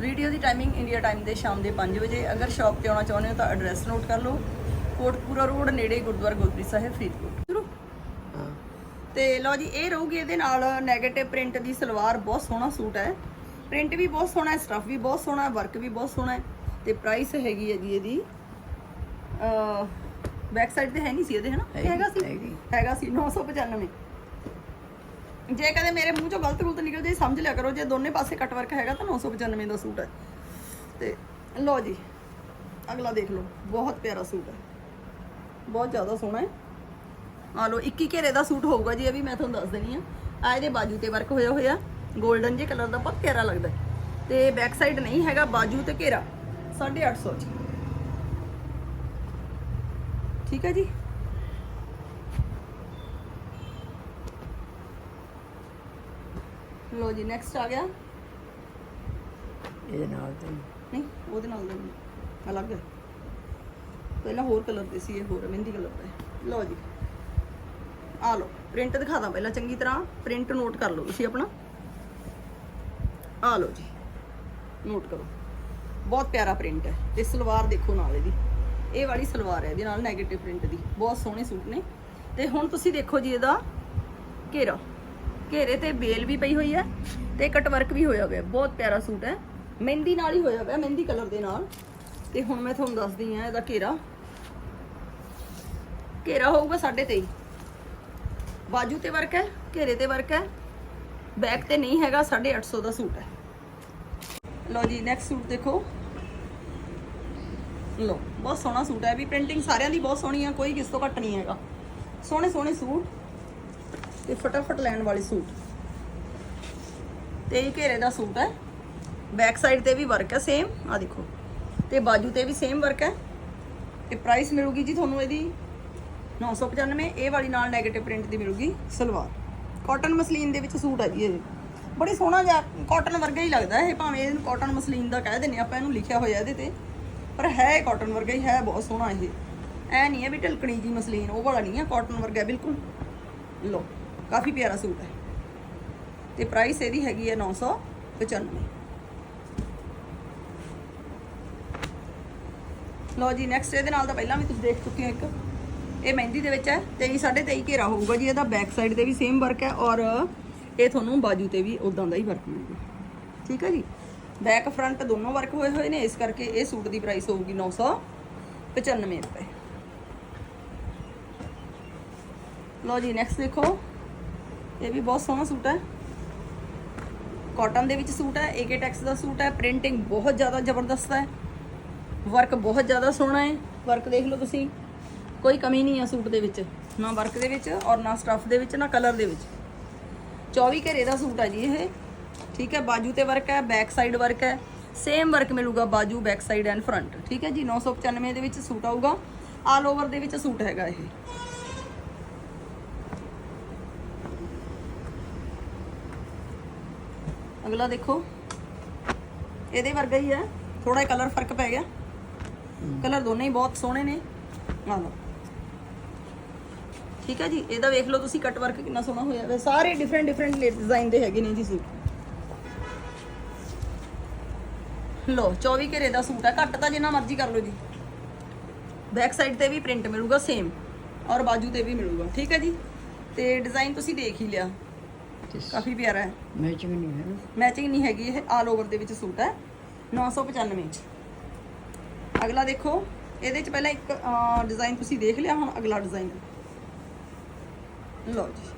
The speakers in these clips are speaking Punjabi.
ਵੀਡੀਓ ਦੀ ਟਾਈਮਿੰਗ ਇੰਡੀਆ ਟਾਈਮ ਦੇ ਸ਼ਾਮ ਦੇ 5 ਵਜੇ। ਅਗਰ ਸ਼ਾਪ ਤੇ ਆਉਣਾ ਚਾਹੁੰਦੇ ਹੋ ਤਾਂ ਐਡਰੈਸ ਨੋਟ ਕਰ ਲਓ। ਕੋਟਪੂਰਾ ਰੋਡ ਨੇੜੇ ਗੁਰਦੁਆਰਾ ਗੋਦਰੀ ਸਾਹਿਬ ਫਰੀਦਕੋਟ। ਸ਼ੁਰੂ। ਤੇ ਲਓ ਜੀ ਇਹ ਰਹੂਗੀ ਇਹਦੇ ਨਾਲ 네ਗੇਟਿਵ ਪ੍ਰਿੰਟ ਦੀ ਸਲਵਾਰ। ਬਹੁਤ ਸੋਹਣਾ ਸੂਟ ਹੈ। ਪ੍ਰਿੰਟ ਵੀ ਬਹੁਤ ਸੋਹਣਾ ਹੈ ਸਟਫ ਵੀ ਬਹੁਤ ਸੋਹਣਾ ਹੈ ਵਰਕ ਵੀ ਬਹੁਤ ਸੋਹਣਾ ਹੈ। ਤੇ ਪ੍ਰਾਈਸ ਹੈਗੀ ਹੈ ਜੀ ਇਹਦੀ ਅ ਬੈਕ ਸਾਈਡ ਤੇ ਹੈ ਨਹੀਂ ਸੀ ਇਹਦੇ ਹਨਾ? ਹੈਗੀ, ਹੈਗਾ ਸੀ? ਹੈਗੀ। ਹੈਗਾ ਸੀ 995 ਜੇ ਕਦੇ ਮੇਰੇ ਮੂੰਹ ਚੋਂ ਗਲਤ ਗਲਤ ਨਿਕਲ ਜੇ ਸਮਝ ਲਿਆ ਕਰੋ, ਜੇ ਦੋਨੇ ਪਾਸੇ ਕੱਟ ਵਰਕ ਹੈਗਾ ਤਾਂ 995 ਦਾ ਸੂਟ ਹੈ। ਤੇ ਲਓ ਜੀ, ਅਗਲਾ ਦੇਖ ਲਓ, ਬਹੁਤ ਪਿਆਰਾ ਸੂਟ ਹੈ। ਬਹੁਤ ਜ਼ਿਆਦਾ ਸੋਹਣਾ ਹੈ। ਆ ਲਓ 21 ਘੇਰੇ ਦਾ ਸੂਟ ਹੋਊਗਾ ਜੀ, ਇਹ ਵੀ ਮੈਂ ਤੁਹਾਨੂੰ ਦੱਸ ਦੇਣੀ ਆ। ਆ ਇਹਦੇ ਬਾਜੂ ਤੇ ਵਰਕ ਹੋਇਆ ਹੋਇਆ 골ਡਨ ਜੇ ਕਲਰ ਦਾ, ਬਹੁਤ ਪਿਆਰਾ ਲੱਗਦਾ ਹੈ। ਤੇ ਬੈਕ ਸਾਈਡ ਨਹੀਂ ਹੈਗਾ, ਬਾਜੂ ਤੇ ਘੇਰਾ 850 'ਚ। ਠੀਕ ਹੈ ਜੀ? ਲੋ ਜੀ ਨੈਕਸਟ ਆ ਗਿਆ। ਇਹਦੇ ਨਾਲ ਤੇ ਨਹੀਂ। ਉਹਦੇ ਨਾਲ ਦਾ ਨਹੀਂ, ਅਲੱਗ। ਹੈ ਪਹਿਲਾਂ ਹੋਰ ਕਲਰ ਦੇ ਸੀ ਇਹ ਹੋਰ ਮਹਿੰਦੀ ਕਲਰ ਦਾ ਹੈ। ਲਓ ਜੀ। ਆ ਲਓ ਪ੍ਰਿੰਟ ਦਿਖਾ ਦਾਂ ਪਹਿਲਾਂ ਚੰਗੀ ਤਰ੍ਹਾਂ। ਪ੍ਰਿੰਟ ਨੋਟ ਕਰ ਲਓ ਤੁਸੀਂ ਆਪਣਾ। ਆ ਲਓ ਜੀ। ਨੋਟ ਕਰੋ। ਬਹੁਤ ਪਿਆਰਾ ਪ੍ਰਿੰਟ ਹੈ ਤੇ ਸਲਵਾਰ ਦੇਖੋ ਨਾਲ ਇਹਦੀ। ਇਹ ਵਾਲੀ ਸਲਵਾਰ ਹੈ ਇਹਦੇ ਨਾਲ 네ਗੇਟਿਵ ਪ੍ਰਿੰਟ ਦੀ। ਬਹੁਤ ਸੋਹਣੇ ਸੂਟ ਨੇ। ਤੇ ਹੁਣ ਤੁਸੀਂ ਦੇਖੋ ਜੀ ਇਹਦਾ ਘੇਰਾ। ਘੇਰੇ ਤੇ ਬੇਲ ਵੀ ਪਈ ਹੋਈ ਹੈ ਤੇ ਕਟ ਵਰਕ ਵੀ ਹੋਇਆ ਹੋਇਆ, ਬਹੁਤ ਪਿਆਰਾ ਸੂਟ ਹੈ। ਮਹਿੰਦੀ ਨਾਲ ਹੀ ਹੋਇਆ ਹੋਇਆ, ਮਹਿੰਦੀ ਕਲਰ ਦੇ ਨਾਲ। ਤੇ ਹੁਣ ਮੈਂ ਤੁਹਾਨੂੰ ਦੱਸਦੀ ਹਾਂ ਇਹਦਾ ਘੇਰਾ। ਘੇਰਾ ਹੋਊਗਾ 23.5 ਬਾਜੂ ਤੇ ਵਰਕ ਹੈ, ਘੇਰੇ ਤੇ ਵਰਕ ਹੈ। ਬੈਕ ਤੇ ਨਹੀਂ ਹੈਗਾ 850 ਦਾ ਸੂਟ ਹੈ। ਲਓ ਜੀ ਨੈਕਸਟ ਸੂਟ ਦੇਖੋ। ਲਓ, ਬਹੁਤ ਸੋਹਣਾ ਸੂਟ ਹੈ। ਵੀ ਪ੍ਰਿੰਟਿੰਗ ਸਾਰਿਆਂ ਦੀ ਬਹੁਤ ਸੋਹਣੀ ਆ ਕੋਈ ਕਿਸ ਤੋਂ ਘੱਟ ਨਹੀਂ ਹੈਗਾ। ਸੋਹਣੇ ਸੋਹਣੇ ਸੂਟ। ਤੇ ਫਟਾਫਟ ਲੈਣ ਵਾਲੇ ਸੂਟ। ਤੇ ਇਹ ਘੇਰੇ ਦਾ ਸੂਟ ਹੈ। ਬੈਕ ਸਾਈਡ ਤੇ ਵੀ ਵਰਕ ਹੈ ਸੇਮ ਆ ਦੇਖੋ। ਤੇ ਬਾਜੂ ਤੇ ਵੀ ਸੇਮ ਵਰਕ ਹੈ। ਤੇ ਪ੍ਰਾਈਸ ਮਿਲੂਗੀ ਜੀ ਤੁਹਾਨੂੰ ਇਹਦੀ 995 ਇਹ ਵਾਲੀ ਨਾਲ 네ਗੇਟਿਵ ਪ੍ਰਿੰਟ ਦੀ ਮਿਲੂਗੀ ਸਲਵਾਰ। ਕਾਟਨ ਮਸਲੀਨ ਦੇ ਵਿੱਚ ਸੂਟ ਹੈ ਜੀ। ਇਹ ਬੜੀ ਸੋਹਣਾ ਜਿਹਾ ਕਾਟਨ ਵਰਗਾ ਹੀ ਲੱਗਦਾ ਇਹ, ਭਾਵੇਂ ਇਹਨੂੰ ਕਾਟਨ ਮਸਲੀਨ ਦਾ ਕਹਿ ਦਿੰਨੇ ਆਪਾਂ ਇਹਨੂੰ ਲਿਖਿਆ ਹੋਇਆ ਇਹਦੇ ਤੇ। ਪਰ ਹੈ ਕਾਟਨ ਵਰਗਾ ਹੀ, ਹੈ ਬਹੁਤ ਸੋਹਣਾ ਇਹ। ਐ ਨਹੀਂ ਹੈ ਵੀ ਢਲਕਣੀ ਜੀ ਮਸਲੀਨ, ਉਹ ਵਾਲਾ ਨਹੀਂ ਹੈ ਕਾਟਨ ਵਰਗਾ, ਬਿਲਕੁਲ। ਲੋ ਕਾਫੀ ਪਿਆਰਾ ਸੂਟ ਹੈ। ਤੇ ਪ੍ਰਾਈਸ ਇਹਦੀ ਹੈਗੀ ਹੈ 995 ਲਓ ਜੀ ਨੈਕਸਟ ਇਹਦੇ ਨਾਲ ਤਾਂ ਪਹਿਲਾਂ ਵੀ ਤੁਸੀਂ ਦੇਖ ਚੁੱਕੇ ਹੋ ਇੱਕ। ਇਹ ਮਹਿੰਦੀ ਦੇ ਵਿੱਚ ਹੈ 23 23.5 ਘੇਰਾ ਹੋਊਗਾ ਜੀ। ਇਹਦਾ ਬੈਕ ਸਾਈਡ ਤੇ ਵੀ ਸੇਮ ਵਰਕ ਹੈ ਔਰ ਇਹ ਤੁਹਾਨੂੰ ਬਾਜੂ ਤੇ ਵੀ ਉਦਾਂ ਦਾ ਹੀ ਵਰਕ ਮਿਲੂਗਾ। ਠੀਕ ਹੈ ਜੀ? ਬੈਕ ਫਰੰਟ ਦੋਨੋਂ ਵਰਕ ਹੋਏ ਹੋਏ ਨੇ, ਇਸ ਕਰਕੇ ਇਹ ਸੂਟ ਦੀ ਪ੍ਰਾਈਸ ਹੋਊਗੀ 995 ਰੁਪਏ। ਲਓ ਜੀ ਨੈਕਸਟ ਦੇਖੋ। ਇਹ ਵੀ ਬਹੁਤ ਸੋਹਣਾ ਸੂਟ ਹੈ। ਕਾਟਨ ਦੇ ਵਿੱਚ ਸੂਟ ਹੈ ਏਕੇ ਟੈਕਸ ਦਾ ਸੂਟ ਹੈ ਪ੍ਰਿੰਟਿੰਗ ਬਹੁਤ ਜ਼ਿਆਦਾ ਜ਼ਬਰਦਸਤ ਹੈ। ਵਰਕ ਬਹੁਤ ਜ਼ਿਆਦਾ ਸੋਹਣਾ ਹੈ। ਵਰਕ ਦੇਖ ਲਓ ਤੁਸੀਂ, ਕੋਈ ਕਮੀ ਨਹੀਂ ਹੈ ਸੂਟ ਦੇ ਵਿੱਚ, ਨਾ ਵਰਕ ਦੇ ਵਿੱਚ ਔਰ ਨਾ ਸਟਫ ਦੇ ਵਿੱਚ, ਨਾ ਕਲਰ ਦੇ ਵਿੱਚ। 24 ਘੇਰੇ ਦਾ ਸੂਟ ਹੈ ਜੀ ਇਹ। ਠੀਕ ਹੈ, ਬਾਜੂ ਤੇ ਵਰਕ ਹੈ ਬੈਕ ਸਾਈਡ ਵਰਕ ਹੈ। ਸੇਮ ਵਰਕ ਮਿਲੂਗਾ ਬਾਜੂ ਬੈਕ ਸਾਈਡ ਐਂਡ ਫਰੰਟ ਠੀਕ ਹੈ ਜੀ 995 ਦੇ ਵਿੱਚ ਸੂਟ ਆਊਗਾ। ਆਲ ਓਵਰ ਦੇ ਵਿੱਚ ਸੂਟ ਹੈਗਾ ਇਹ। ਅਗਲਾ ਦੇਖੋ। ਇਹਦੇ ਵਰਗਾ ਹੀ ਹੈ। ਥੋੜਾ ਜਿਹਾ ਕਲਰ ਫ਼ਰਕ ਪੈ ਗਿਆ। ਕਲਰ ਦੋਨੇ ਹੀ ਬਹੁਤ ਸੋਹਣੇ ਨੇ। ਆ ਲਓ। ਠੀਕ ਹੈ ਜੀ। ਇਹਦਾ ਵੇਖ ਲਓ ਤੁਸੀਂ ਕਟ ਵਰਕ ਕਿੰਨਾ ਸੋਹਣਾ ਹੋਇਆ ਹੈ ਸਾਰੇ ਡਿਫਰੈਂਟ ਡਿਫਰੈਂਟ ਡਿਜ਼ਾਈਨ ਦੇ ਹੈਗੇ ਨੇ ਜੀ ਸੂਟ। ਲੋ 24 ਘੇਰੇ ਦਾ ਸੂਟ ਹੈ। ਘੱਟ ਤਾਂ ਜਿੰਨਾ ਮਰਜ਼ੀ ਕਰ ਲਓ ਜੀ। ਬੈਕ ਸਾਈਡ ਤੇ ਵੀ ਪ੍ਰਿੰਟ ਮਿਲੂਗਾ ਸੇਮ ਔਰ ਬਾਜੂ ਤੇ ਵੀ ਮਿਲੂਗਾ। ਠੀਕ ਹੈ ਜੀ। ਤੇ ਡਿਜ਼ਾਈਨ ਤੁਸੀਂ ਦੇਖ ਹੀ ਲਿਆ। ਕਾਫੀ ਪਿਆਰਾ ਹੈ। ਮੈਚਿੰਗ ਨਹੀਂ ਹੈ। ਮੈਚਿੰਗ ਨਹੀਂ ਹੈਗੀ ਇਹ ਆਲ ਓਵਰ ਦੇ ਵਿੱਚ ਸੂਟ ਹੈ। 995 ਚ ਅਗਲਾ ਦੇਖੋ ਇਹਦੇ ਚ ਪਹਿਲਾਂ ਇੱਕ ਡਿਜ਼ਾਈਨ ਤੁਸੀਂ ਦੇਖ ਲਿਆ ਹੁਣ ਅਗਲਾ ਡਿਜ਼ਾਈਨ ਲਓ ਜੀ।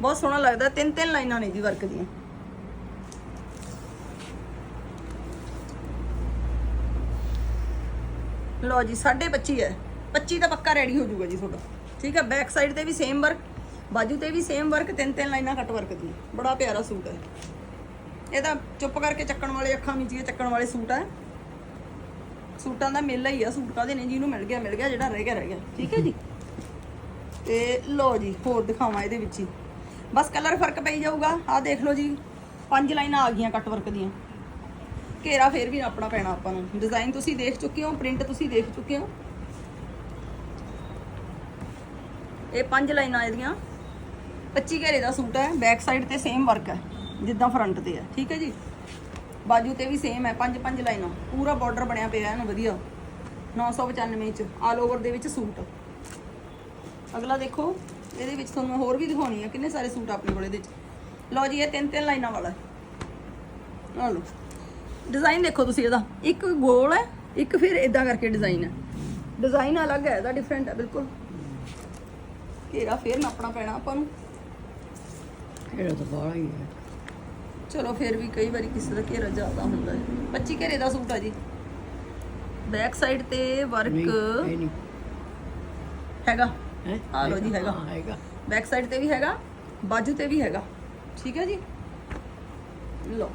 ਬਹੁਤ ਸੋਹਣਾ ਲੱਗਦਾ ਤਿੰਨ ਤਿੰਨ ਲਾਈਨਾਂ ਨੇ ਜੀ ਵਰਕ ਦੀਆਂ। ਲਓ ਜੀ 25 ਹੈ। 25 ਤਾਂ ਪੱਕਾ ਰੈਡੀ ਹੋ ਜਾਊਗਾ ਜੀ ਤੁਹਾਡਾ। ਠੀਕ ਹੈ ਬੈਕ ਸਾਈਡ ਤੇ ਵੀ ਸੇਮ ਵਰਕ ਬਾਜੂ ਤੇ ਵੀ ਸੇਮ ਵਰਕ ਤਿੰਨ ਤਿੰਨ ਲਾਈਨਾਂ ਕੱਟ ਵਰਕ ਦੀ। ਬੜਾ ਪਿਆਰਾ ਸੂਟ ਹੈ। ਇਹ ਤਾਂ ਚੁੱਪ ਕਰਕੇ ਚੱਕਣ ਵਾਲੇ ਅੱਖਾਂ ਮੀਚੀਏ ਚੱਕਣ ਵਾਲੇ ਸੂਟ ਹੈ। ਸੂਟਾਂ ਦਾ ਮੇਲਾ ਹੀ ਆ, ਸੂਟ ਕਾਦੇ ਨੇ? ਜਿਹਨੂੰ ਮਿਲ ਗਿਆ ਮਿਲ ਗਿਆ, ਜਿਹੜਾ ਰਹਿ ਗਿਆ ਰਹਿ ਗਿਆ। ਠੀਕ ਹੈ ਜੀ? ਤੇ ਲੋ ਜੀ, ਹੋਰ ਦਿਖਾਵਾਂ ਇਹਦੇ ਵਿੱਚ ਹੀ। ਬਸ ਕਲਰ ਫ਼ਰਕ ਪਈ ਜਾਊਗਾ। ਆਹ ਦੇਖ ਲਓ ਜੀ, ਪੰਜ ਲਾਈਨਾਂ ਆ ਗਈਆਂ ਕੱਟ ਵਰਕ ਦੀਆਂ। ਘੇਰਾ ਫੇਰ ਵੀ ਆਪਣਾ ਪੈਣਾ ਆਪਾਂ ਨੂੰ। ਡਿਜ਼ਾਈਨ ਤੁਸੀਂ ਦੇਖ ਚੁੱਕੇ ਹੋ ਪ੍ਰਿੰਟ ਤੁਸੀਂ ਦੇਖ ਚੁੱਕੇ ਹੋ। ਇਹ ਪੰਜ ਲਾਈਨਾਂ ਇਹਦੀਆਂ। 25 ਘੇਰੇ ਦਾ ਸੂਟ ਹੈ ਬੈਕ ਸਾਈਡ ਤੇ ਸੇਮ ਵਰਕ ਹੈ, ਜਿੱਦਾਂ ਫਰੰਟ ਤੇ ਹੈ, ਠੀਕ ਹੈ ਜੀ? ਬਾਜੂ ਤੇ ਵੀ ਸੇਮ ਹੈ, ਪੰਜ ਪੰਜ ਲਾਈਨਾਂ, ਪੂਰਾ ਬਾਰਡਰ ਬਣਿਆ ਪਿਆ ਹੈ ਨਾ ਵਧੀਆ 995 ਚ ਆਲ ਓਵਰ ਦੇ ਵਿੱਚ ਸੂਟ। ਅਗਲਾ ਦੇਖੋ, ਇਹਦੇ ਵਿੱਚ ਤੁਹਾਨੂੰ ਹੋਰ ਵੀ ਦਿਖਾਉਣੀ ਆ ਕਿੰਨੇ ਸਾਰੇ ਸੂਟ ਆਪਣੇ ਕੋਲ ਇਹਦੇ ਵਿੱਚ। ਲਓ ਜੀ, ਇਹ ਤਿੰਨ ਤਿੰਨ ਲਾਈਨਾਂ ਵਾਲਾ ਆ ਲਓ। ਡਿਜ਼ਾਈਨ ਦੇਖੋ ਤੁਸੀਂ ਇਹਦਾ। ਇੱਕ ਗੋਲ ਹੈ, ਇੱਕ ਫਿਰ ਇਦਾਂ ਕਰਕੇ ਡਿਜ਼ਾਈਨ ਹੈ। ਡਿਜ਼ਾਈਨ ਅਲੱਗ ਹੈ, ਇਹਦਾ ਡਿਫਰੈਂਟ ਹੈ, ਬਿਲਕੁਲ। ਘੇਰਾ ਫੇਰ ਨਾਪਣਾ ਪੈਣਾ ਆਪਾਂ ਨੂੰ। ਕਿਹੜਾ ਤਾਂ ਬਾਹਲਾ ਹੀ ਹੈ। ਚਲੋ ਫਿਰ ਵੀ ਕਈ ਵਾਰੀ ਕਿਸੇ ਦਾ ਘੇਰਾ ਜ਼ਿਆਦਾ ਹੁੰਦਾ ਹੈ। 25 ਘੇਰੇ ਦਾ ਸੂਟ ਆ ਜੀ। ਬੈਕ ਸਾਈਡ ਤੇ ਨਹੀਂ ਵਰਕ ਨਹੀਂ। ਹੈਗਾ। ਹੈ? ਆ ਲਓ ਜੀ, ਹੈਗਾ। ਹੈਗਾ। ਬੈਕ ਸਾਈਡ ਤੇ ਵੀ ਹੈਗਾ ਬਾਜੂ ਤੇ ਵੀ ਹੈਗਾ। ਠੀਕ ਹੈ ਜੀ? ਲਓ।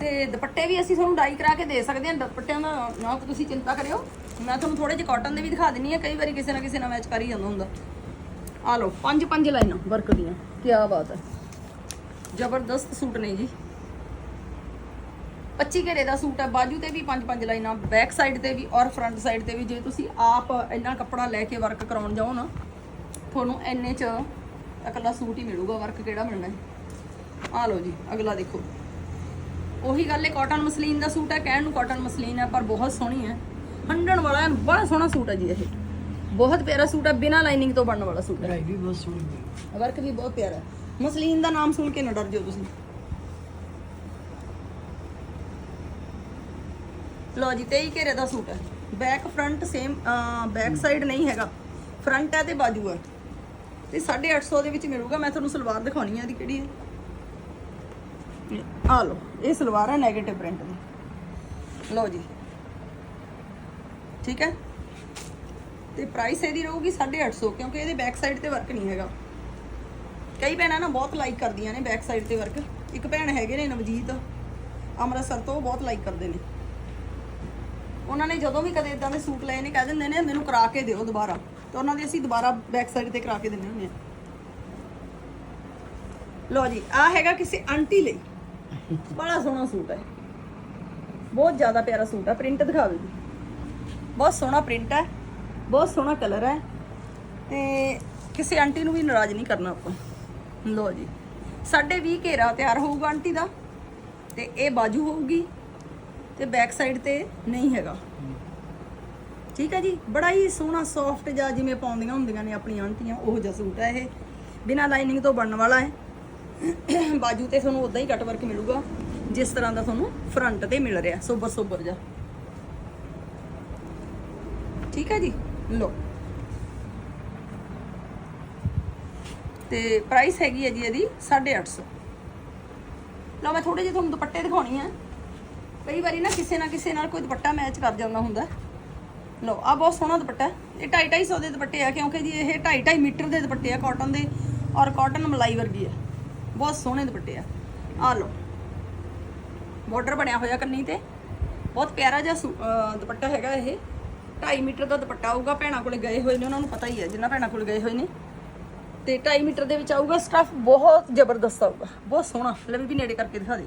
ਤੇ ਦੁਪੱਟੇ ਵੀ ਅਸੀਂ ਤੁਹਾਨੂੰ ਡਾਈ ਕਰਾ ਕੇ ਦੇ ਸਕਦੇ ਹਾਂ। ਦੁਪੱਟਿਆਂ ਦਾ ਨਾ ਤੁਸੀਂ ਚਿੰਤਾ ਕਰਿਓ। ਮੈਂ ਤੁਹਾਨੂੰ ਥੋੜੇ ਜਿਹੇ ਕਾਟਨ ਦੇ ਵੀ ਦਿਖਾ ਦਿੰਨੀ ਆ ਕਈ ਵਾਰੀ ਕਿਸੇ ਨਾ ਕਿਸੇ ਨਾਲ ਮੈਚ ਕਰ ਹੀ ਜਾਂਦਾ ਹੁੰਦਾ। ਆ ਲਓ, ਪੰਜ ਪੰਜ ਲਾਈਨਾਂ ਵਰਕ ਦੀਆਂ, ਕੀ ਬਾਤ ਹੈ। ਜ਼ਬਰਦਸਤ ਸੂਟ ਨੇ ਜੀ। 25 ਘੇਰੇ ਦਾ ਸੂਟ ਹੈ, ਬਾਜੂ ਤੇ ਵੀ ਪੰਜ ਪੰਜ ਲਾਈਨਾਂ ਬੈਕ ਸਾਈਡ ਤੇ ਵੀ ਔਰ ਫਰੰਟ ਸਾਈਡ ਤੇ ਵੀ, ਜੇ ਤੁਸੀਂ ਆਪ ਇੰਨਾ ਕੱਪੜਾ ਲੈ ਕੇ ਵਰਕ ਕਰਾਉਣ ਜਾਓ ਨਾ, ਤੁਹਾਨੂੰ ਇੰਨੇ ਚ ਇਕੱਲਾ ਸੂਟ ਹੀ ਮਿਲੂਗਾ ਵਰਕ ਕਿਹੜਾ ਮਿਲਣਾ ਹੈ। ਆ ਲਓ ਜੀ, ਅਗਲਾ ਦੇਖੋ। ਉਹੀ ਗੱਲ ਹੈ ਕਾਟਨ ਮਸਲੀਨ ਦਾ ਸੂਟ ਹੈ, ਕਹਿਣ ਨੂੰ ਕਾਟਨ ਮਸਲੀਨ ਹੈ, ਪਰ ਬਹੁਤ ਸੋਹਣੀ ਹੈ। ਹੰਡਣ ਵਾਲਾ ਬੜਾ ਸੋਹਣਾ ਸੂਟ ਹੈ ਜੀ ਇਹ। ਬਹੁਤ ਪਿਆਰਾ ਸੂਟ ਹੈ ਬਿਨਾਂ ਲਾਈਨਿੰਗ ਤੋਂ ਬਣਨ ਵਾਲਾ ਸੂਟ ਹੈ ਕਢਾਈ ਵੀ ਬਹੁਤ ਸੋਹਣੀ ਹੈ। ਵਰਕ ਵੀ ਬਹੁਤ ਪਿਆਰਾ ਹੈ। ਮਸਲੀਨ ਦਾ ਨਾਮ ਸੁਣ ਕੇ ਨਾ ਡਰ ਜਿਓ ਤੁਸੀਂ। ਲਓ ਜੀ 23 ਘੇਰੇ ਦਾ ਸੂਟ ਹੈ। Back front same back side ਨਹੀਂ ਹੈਗਾ। ਫਰੰਟ ਹੈ ਤੇ ਬਾਜੂ ਹੈ। ਤੇ 850 ਦੇ ਵਿੱਚ ਮਿਲੂਗਾ। ਮੈਂ ਤੁਹਾਨੂੰ ਸਲਵਾਰ ਦਿਖਾਉਣੀ ਹੈ ਇਹਦੀ ਕਿਹੜੀ ਹੈ। ਆ ਲਓ ਇਹ ਸਲਵਾਰ ਹੈ 네ਗੇਟਿਵ ਪ੍ਰਿੰਟ ਦੀ। ਲਓ ਜੀ। ਠੀਕ ਹੈ? ਤੇ ਪ੍ਰਾਈਸ ਇਹਦੀ ਰਹੂਗੀ 850 ਕਿਉਂਕਿ ਇਹਦੇ ਬੈਕ ਸਾਈਡ ਤੇ ਵਰਕ ਨਹੀਂ ਹੈਗਾ। ਕਈ ਭੈਣਾਂ ਨਾ ਬਹੁਤ ਲਾਈਕ ਕਰਦੀਆਂ ਨੇ ਬੈਕ ਸਾਈਡ ਤੇ ਵਰਕ ਇੱਕ ਭੈਣ ਹੈਗੇ ਨੇ ਨਵਜੀਤ, ਅੰਮ੍ਰਿਤਸਰ ਤੋਂ ਬਹੁਤ ਲਾਈਕ ਕਰਦੇ ਨੇ। ਉਹਨਾਂ ਨੇ ਜਦੋਂ ਵੀ ਕਦੇ ਇਦਾਂ ਦੇ ਸੂਟ ਲਏ ਨੇ, ਕਹਿ ਦਿੰਦੇ ਨੇ, ਮੈਨੂੰ ਕਰਾ ਕੇ ਦਿਓ ਦੁਬਾਰਾ। ਤੇ ਉਹਨਾਂ ਦੇ ਅਸੀਂ ਦੁਬਾਰਾ ਬੈਕ ਸਾਈਡ ਤੇ ਕਰਾ ਕੇ ਦਿੰਦੇ ਹੁੰਦੇ ਆ ਲਓ ਜੀ ਆ ਹੈਗਾ ਕਿਸੇ ਆਂਟੀ ਲਈ। ਬੜਾ ਸੋਹਣਾ ਸੂਟ ਹੈ। ਬਹੁਤ ਜ਼ਿਆਦਾ ਪਿਆਰਾ ਸੂਟ ਹੈ ਪ੍ਰਿੰਟ ਦਿਖਾਵੇ ਬਹੁਤ ਸੋਹਣਾ ਪ੍ਰਿੰਟ ਹੈ। ਬਹੁਤ ਸੋਹਣਾ ਕਲਰ ਹੈ। ਤੇ ਕਿਸੇ ਆਂਟੀ ਨੂੰ ਵੀ ਨਾਰਾਜ਼ ਨਹੀਂ ਕਰਨਾ ਆਪਾਂ। ਲਓ ਜੀ। ਸਾਢੇ 20 ਘੇਰਾ ਤਿਆਰ ਹੋਊਗਾ ਆਂਟੀ ਦਾ, ਤੇ ਇਹ ਬਾਜੂ ਹੋਊਗੀ, ਤੇ ਬੈਕ ਸਾਈਡ ਤੇ ਨਹੀਂ ਹੈਗਾ। ਠੀਕ ਹੈ ਜੀ? ਬੜਾ ਹੀ ਸੋਹਣਾ ਸੌਫਟ ਜਿਹਾ ਜਿਵੇਂ ਪਾਉਂਦੀਆਂ ਹੁੰਦੀਆਂ ਨੇ ਆਪਣੀਆਂ ਆਂਟੀਆਂ, ਉਹ ਜਿਹਾ ਸੂਟ ਹੈ ਇਹ। ਬਿਨਾਂ ਲਾਈਨਿੰਗ ਤੋਂ ਬਣਨ ਵਾਲਾ ਹੈ। ਬਾਜੂ ਤੇ ਤੁਹਾਨੂੰ ਉਦਾਂ ਹੀ ਕੱਟ ਵਰਕ ਮਿਲੂਗਾ, ਜਿਸ ਤਰ੍ਹਾਂ ਦਾ ਤੁਹਾਨੂੰ ਫਰੰਟ ਤੇ ਮਿਲ ਰਿਹਾ ਸੋਬਰ ਸੋਬਰ ਜਿਹਾ। ਠੀਕ ਹੈ ਜੀ? ਲੋ ਤੇ ਪ੍ਰਾਈਸ ਹੈਗੀ ਹੈ ਜੀ ਇਹਦੀ 850 ਲਓ ਮੈਂ ਥੋੜੇ ਜਿਹੇ ਤੁਹਾਨੂੰ ਦੁਪੱਟੇ ਦਿਖਾਉਣੀ ਆ। ਕਈ ਵਾਰੀ ਨਾ ਕਿਸੇ ਨਾ ਕਿਸੇ ਨਾਲ ਕੋਈ ਦੁਪੱਟਾ ਮੈਚ ਕਰ ਜਾਂਦਾ ਹੁੰਦਾ। ਲਓ ਆ ਬਹੁਤ ਸੋਹਣਾ ਦੁਪੱਟਾ ਹੈ। ਇਹ 2.5 250 ਦੇ ਦੁਪੱਟੇ ਆ, ਕਿਉਂਕਿ ਜੀ ਇਹ 2.5 2.5 ਮੀਟਰ ਦੇ ਦੁਪੱਟੇ ਆ ਕਾਟਨ ਦੇ ਔਰ ਕਾਟਨ ਮਲਾਈ ਵਰਗੀ ਆ ਬਹੁਤ ਸੋਹਣੇ ਦੁਪੱਟੇ ਆ। ਆ ਲਓ। ਬਾਰਡਰ ਬਣਿਆ ਹੋਇਆ ਕੰਨੀ ਤੇ। ਬਹੁਤ ਪਿਆਰਾ ਜਿਹਾ ਸੂ- ਦੁਪੱਟਾ ਹੈਗਾ ਇਹ। 2.5 ਮੀਟਰ ਦਾ ਦੁਪੱਟਾ ਆਊਗਾ ਭੈਣਾਂ ਕੋਲੇ ਗਏ ਹੋਏ ਨੇ ਉਹਨਾਂ ਨੂੰ ਪਤਾ ਹੀ ਹੈ ਜਿੰਨਾ ਭੈਣਾਂ ਕੋਲ ਗਏ ਹੋਏ ਨੇ। ਤੇ 2.5 ਮੀਟਰ ਦੇ ਵਿੱਚ ਆਊਗਾ ਸਟਫ ਬਹੁਤ ਜ਼ਬਰਦਸਤ ਆਊਗਾ ਬਹੁਤ ਸੋਹਣਾ ਲੈ ਵੀ ਨੇੜੇ ਕਰਕੇ ਦਿਖਾ ਦੇ।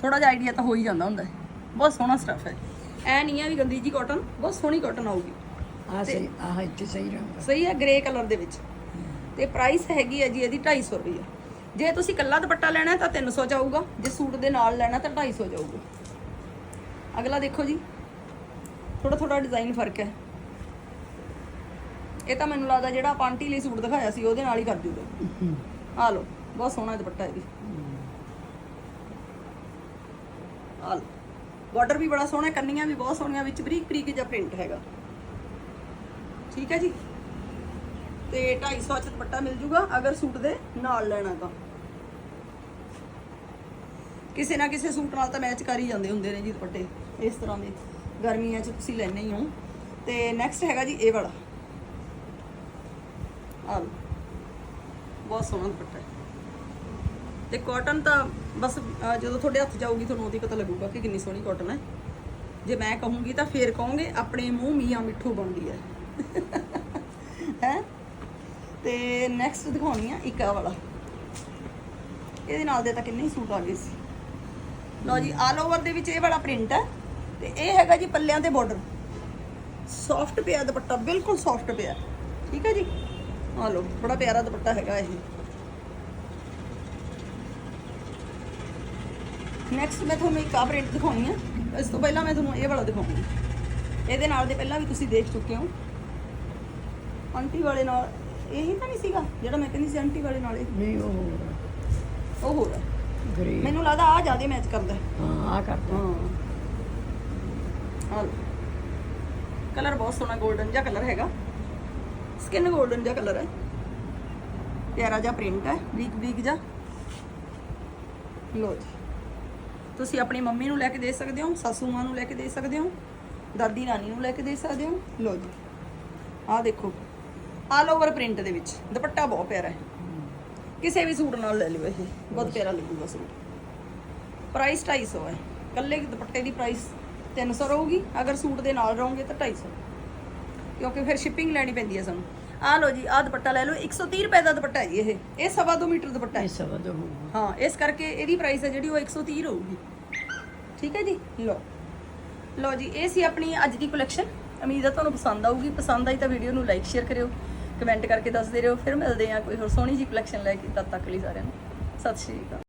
ਥੋੜਾ ਜਿਹਾ ਆਈਡੀਆ ਤਾਂ ਹੋ ਹੀ ਜਾਂਦਾ ਹੁੰਦਾ ਹੈ ਬਹੁਤ ਸੋਹਣਾ ਸਟਫ ਹੈ। ਐ ਨਹੀਂ ਆ ਵੀ ਗੰਦੀ ਜੀ ਕਾਟਨ ਬਹੁਤ ਸੋਹਣੀ ਕਾਟਨ ਆਊਗੀ। ਆ ਸਹੀ ਆ ਇੱਥੇ ਸਹੀ ਰੰਗ ਸਹੀ ਹੈ ਗ੍ਰੇ ਕਲਰ ਦੇ ਵਿੱਚ। ਤੇ ਪ੍ਰਾਈਸ ਹੈਗੀ ਹੈ ਜੀ ਇਹਦੀ 250 ਰੁਪਏ ਜੇ ਤੁਸੀਂ ਕੱਲਾ ਦੁਪੱਟਾ ਲੈਣਾ ਤਾਂ 300 ਚ ਆਊਗਾ ਜੇ ਸੂਟ ਦੇ ਨਾਲ ਲੈਣਾ ਤਾਂ 250 ਚ ਆਊਗਾ। ਅਗਲਾ ਦੇਖੋ ਜੀ। ਥੋੜਾ ਥੋੜਾ ਡਿਜ਼ਾਈਨ ਫ਼ਰਕ ਹੈ। ਇਹ ਤਾਂ ਮੈਨੂੰ ਲੱਗਦਾ ਜਿਹੜਾ ਪਾਂਟੀ ਲਈ ਸੂਟ ਦਿਖਾਇਆ ਸੀ ਉਹਦੇ ਨਾਲ ਹੀ ਕਰ ਜੂਗਾ ਆ ਲਓ ਬਹੁਤ ਸੋਹਣਾ ਦੁਪੱਟਾ ਇਹ ਵੀ। ਆ ਲਓ ਬਾਰਡਰ ਵੀ ਬੜਾ ਸੋਹਣਾ ਹੈ, ਕੰਨੀਆਂ ਵੀ ਬਹੁਤ ਸੋਹਣੀਆਂ ਵਿੱਚ ਬਰੀਕ ਬਰੀਕ ਜਿਹਾ ਪ੍ਰਿੰਟ ਹੈਗਾ। ਠੀਕ ਹੈ ਜੀ? ਤੇ 250 ਚ ਦੁਪੱਟਾ ਮਿਲ ਜੂਗਾ ਅਗਰ ਸੂਟ ਦੇ ਨਾਲ ਲੈਣਾ ਤਾਂ। ਕਿਸੇ ਨਾ ਕਿਸੇ ਸੂਟ ਨਾਲ ਤਾਂ ਮੈਚ ਕਰ ਹੀ ਜਾਂਦੇ ਹੁੰਦੇ ਨੇ ਜੀ ਦੁਪੱਟੇ ਇਸ ਤਰ੍ਹਾਂ ਦੇ। ਗਰਮੀਆਂ 'ਚ ਤੁਸੀਂ ਲੈਣੇ ਹੀ ਹੋ। ਤੇ ਨੈਕਸਟ ਹੈਗਾ ਜੀ ਇਹ ਵਾਲਾ। ਆ ਬਹੁਤ ਸੋਹਣਾ ਦੁਪੱਟਾ ਹੈ। ਤੇ ਕਾਟਨ ਤਾਂ ਬਸ ਜਦੋਂ ਤੁਹਾਡੇ ਹੱਥ ਜਾਊਗੀ ਤੁਹਾਨੂੰ ਉਹਦੀ ਪਤਾ ਲੱਗੂਗਾ ਕਿ ਕਿੰਨੀ ਸੋਹਣੀ ਕਾਟਨ ਹੈ। ਜੇ ਮੈਂ ਕਹੂੰਗੀ ਤਾਂ ਫੇਰ ਕਹੋਗੇ, ਆਪਣੇ ਮੂੰਹ ਮੀਆਂ ਮਿੱਠੂ ਬਣਦੀ ਹੈ। ਹੈ? ਤੇ ਨੈਕਸਟ ਦਿਖਾਉਣੀ ਆ ਇੱਕ ਆਹ ਵਾਲਾ। ਇਹਦੇ ਨਾਲ ਦੇ ਤਾਂ ਕਿੰਨੇ ਹੀ ਸੂਟ ਆ ਗਏ ਸੀ। ਲਓ ਜੀ ਆਲ ਓਵਰ ਦੇ ਵਿੱਚ ਇਹ ਵਾਲਾ ਪ੍ਰਿੰਟ ਹੈ। ਤੇ ਇਹ ਹੈਗਾ ਜੀ ਪੱਲਿਆਂ ਤੇ ਬਾਰਡਰ ਸੌਫਟ ਪਿਆ ਦੁਪੱਟਾ ਬਿਲਕੁਲ ਸੌਫਟ ਪਿਆ। ਠੀਕ ਹੈ ਜੀ? ਆ ਲਓ ਬੜਾ ਪਿਆਰਾ ਦੁਪੱਟਾ ਹੈਗਾ ਇਹ। ਨੈਕਸਟ ਮੈਂ ਤੁਹਾਨੂੰ ਇੱਕ ਆ ਪ੍ਰਿੰਟ ਦਿਖਾਉਣੀ ਆ। ਇਸ ਤੋਂ ਪਹਿਲਾਂ ਮੈਂ ਤੁਹਾਨੂੰ ਇਹ ਵਾਲਾ ਦਿਖਾਉਂਗੀ ਇਹਦੇ ਨਾਲ ਦੇ ਪਹਿਲਾਂ ਵੀ ਤੁਸੀਂ ਦੇਖ ਚੁੱਕੇ ਹੋ। ਆਂਟੀ ਵਾਲੇ ਨਾਲ ਇਹੀ ਤਾਂ ਨਹੀਂ ਸੀਗਾ ਜਿਹੜਾ ਮੈਂ ਕਹਿੰਦੀ ਸੀ ਆਂਟੀ ਵਾਲੇ ਨਾਲ ਇਹ। ਨਹੀਂ ਉਹ ਹੋਰ। ਉਹ ਹੋਰ ਗ੍ਰੇ। ਮੈਨੂੰ ਲੱਗਦਾ ਆ ਜ਼ਿਆਦਾ ਮੈਚ ਕਰਦਾ। ਹਾਂ ਆ ਕਰਦਾ। ਹਾਂ। ਹਾਂ। ਕਲਰ ਬਹੁਤ ਸੋਹਣਾ 골ਡਨ ਜਿਹਾ ਕਲਰ ਹੈਗਾ। ਸਕਿਨ 골ਡਨ ਜਿਹਾ ਕਲਰ ਹੈ। ਪਿਆਰਾ ਜਿਹਾ ਪ੍ਰਿੰਟ ਹੈ ਬਰੀਕ ਬਰੀਕ ਜਿਹਾ। ਲੋ ਜੀ। ਤੁਸੀਂ ਆਪਣੀ ਮੰਮੀ ਨੂੰ ਲੈ ਕੇ ਦੇ ਸਕਦੇ ਹੋ, ਸਾਸੂ ਮਾਂ ਨੂੰ ਲੈ ਕੇ ਦੇ ਸਕਦੇ ਹੋ, ਦਾਦੀ ਨਾਨੀ ਨੂੰ ਲੈ ਕੇ ਦੇ ਸਕਦੇ ਹੋ। ਲੋ ਜੀ। ਆਹ ਦੇਖੋ ਆਲ ਓਵਰ ਪ੍ਰਿੰਟ ਦੇ ਵਿੱਚ। ਦੁਪੱਟਾ ਬਹੁਤ ਪਿਆਰਾ ਹੈ। ਕਿਸੇ ਵੀ ਸੂਟ ਨਾਲ ਲੈ ਲਿਓ ਇਹ। ਬਹੁਤ ਪਿਆਰਾ ਲੱਗੂਗਾ ਸੂਟ। ਪ੍ਰਾਈਸ 250 ਹੈ। ਕੱਲੇ ਦੁਪੱਟੇ ਦੀ ਪ੍ਰਾਈਸ 300 ਰਹੂਗੀ ਅਗਰ ਸੂਟ ਦੇ ਨਾਲ ਰਹੋਗੇ ਤਾਂ 250 ਕਿਉਂਕਿ ਫਿਰ ਸ਼ਿਪਿੰਗ ਲੈਣੀ ਪੈਂਦੀ ਹੈ ਸਾਨੂੰ। ਆਹ ਲਓ ਜੀ ਆਹ ਦੁਪੱਟਾ ਲੈ ਲਓ 130 ਰੁਪਏ ਦਾ ਦੁਪੱਟਾ ਹੈ ਜੀ ਇਹ। ਇਹ ਸਵਾ ਦੋ ਮੀਟਰ ਦੁਪੱਟਾ ਹੈ। ਇਹ ਸਬਦ ਹੋਊਗਾ। ਹਾਂ ਇਸ ਕਰਕੇ ਇਹਦੀ ਪ੍ਰਾਈਸ ਹੈ ਜਿਹੜੀ ਉਹ 130 ਰਹੂਗੀ। ਠੀਕ ਹੈ ਜੀ? ਲਓ। ਲਓ ਜੀ ਇਹ ਸੀ ਆਪਣੀ ਅੱਜ ਦੀ ਕਲੈਕਸ਼ਨ ਉਮੀਦ ਹੈ ਤੁਹਾਨੂੰ ਪਸੰਦ ਆਊਗੀ। ਪਸੰਦ ਆਈ ਤਾਂ ਵੀਡੀਓ ਨੂੰ ਲਾਈਕ ਸ਼ੇਅਰ ਕਰਿਓ। ਕਮੈਂਟ ਕਰਕੇ ਦੱਸਦੇ ਰਹੋ। ਫਿਰ ਮਿਲਦੇ ਹਾਂ ਕੋਈ ਹੋਰ ਸੋਹਣੀ ਜੀ ਕਲੈਕਸ਼ਨ ਲੈ ਕੇ। ਤਦ ਤੱਕ ਲਈ ਸਾਰਿਆਂ ਨੂੰ। ਸਤਿ ਸ਼੍ਰੀ ਅਕਾਲ।